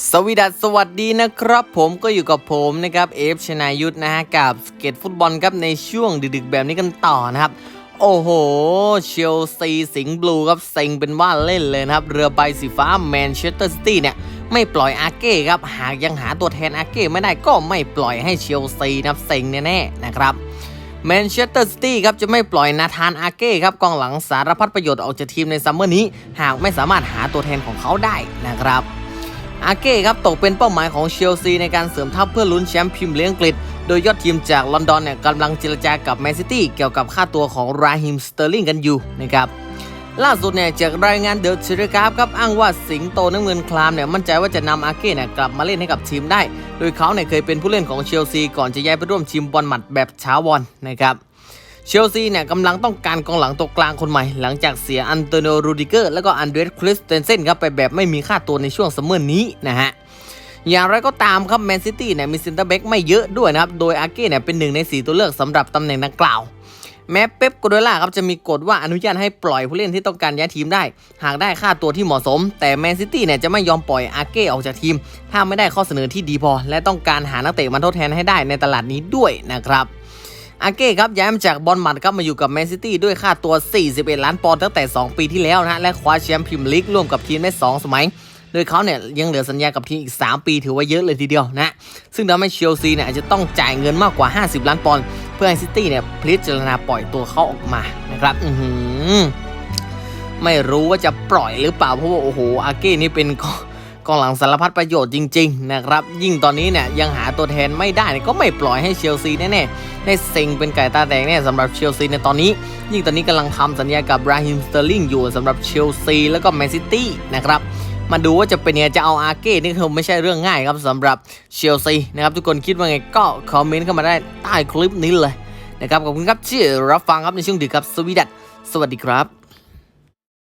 สวีดัสสวัสดีนะครับผมก็อยู่กับผมนะครับเอฟชนายุทธนะฮะกับสเก็ตฟุตบอลครับในช่วงดึกๆแบบนี้กันต่อนะครับ โอ้โห เชลซีสิงห์บลูครับเซ็งเป็นว่าเล่นเลยนะครับ เรือใบสีฟ้าแมนเชสเตอร์ซิตี้เนี่ย ไม่ปล่อยอาเก้ครับ หากยังหาตัวแทนอาเก้ไม่ได้ก็ไม่ปล่อยให้เชลซีนะครับเซ็งแน่ๆนะครับแมนเชสเตอร์ซิตี้ครับจะไม่ปล่อยนาธานอาเก้ครับกองหลังสารพัดประโยชน์ออกจากทีมในซัมเมอร์นี้ หากไม่สามารถหาตัวแทนของเขาได้นะครับ อาเก้ครับตกเป็นเป้าหมายของเชลซีในการเสริมทัพเพื่อลุ้นแชมป์พรีเมียร์ลีกอังกฤษ โดยยอดทีมจากลอนดอนเนี่ยกำลังเจรจากับแมนซิตี้เกี่ยวกับค่าตัวของราฮิมสเตอร์ลิงกันอยู่นะครับล่าสุดเนี่ยจากรายงานเดอะเชลกราฟครับอ้างว่าสิงโตน้ำเงินคลามเนี่ยมั่นใจว่าจะนำอาเก้เนี่ยกลับมาเล่นให้กับทีมได้ โดยเขาเนี่ยเคยเป็นผู้เล่นของเชลซีก่อนจะย้ายไปร่วมทีมบอลหมัดแบบช้าวอนนะครับ เชลซีเนี่ยกำลังต้องการกองหลังตัวกลางคนใหม่ หลังจากเสียอันโตนิโอรูดิเกอร์ แล้วก็อันเดรสคริสเตนเซนครับไปแบบไม่มีค่าตัวในช่วงซัมเมอร์นี้นะฮะอย่างไรก็ตามครับแมนซิตี้เนี่ยมีเซนเตอร์แบ็กไม่เยอะด้วยนะครับ โดยอาเก้เนี่ยเป็นหนึ่งใน 4 ตัวเลือกสำหรับตำแหน่งดังกล่าว แม้เป๊ปโกโดล่าครับจะมีกฎว่าอนุญาตให้ปล่อยผู้เล่นที่ต้องการย้ายทีมได้ หากได้ค่าตัวที่เหมาะสม แต่แมนซิตี้เนี่ยจะไม่ยอมปล่อยอาเก้ออกจากทีม ถ้าไม่ได้ข้อเสนอที่ดีพอ และต้องการหานักเตะมาทดแทนให้ได้ในตลาดนี้ด้วยนะครับ อาเก้ครับย้ายมาจากบอลมัดครับมาอยู่กับแมนซิตี้ด้วยค่าตัว 41 ล้านปอนด์ตั้งแต่ 2 ปีที่แล้วนะและคว้าแชมป์พรีเมียร์ลีกร่วมกับทีมได้ 2 สมัยโดยเขาเนี่ยยังเหลือสัญญากับทีมอีก 3 ปีถือว่าเยอะเลยทีเดียวนะ ซึ่งทำให้เชลซีเนี่ยอาจจะต้องจ่ายเงินมากกว่า 50 ล้านปอนด์เพื่อให้ซิตี้เนี่ยพิจารณาปล่อยตัวเขาออกมานะครับอือไม่รู้ว่าจะปล่อยหรือเปล่าเพราะว่าโอ้โหอาเก้นี่เป็น กองหลังสารพัดประโยชน์จริงๆนะครับยิ่งตอนนี้เนี่ยยังหาตัวแทนไม่ได้ก็ไม่ปล่อยให้เชลซีแน่ๆได้เซ็งเป็นไก่ตาแดงแน่สำหรับเชลซีในตอนนี้ ยิ่งตอนนี้กำลังทำสัญญากับบราฮิมสเตอร์ลิงอยู่สำหรับเชลซีแล้วก็แมนซิตี้นะครับมาดูว่าจะเป็นยังไงจะเอาอาเก้นี่คือไม่ใช่เรื่องง่ายครับสำหรับเชลซีนะครับทุกคนคิดว่าไงก็คอมเมนต์เข้ามาได้ใต้คลิปนี้เลยนะครับขอบคุณครับที่รับฟังครับในช่วงดึกครับสวีดัตสวัสดีครับ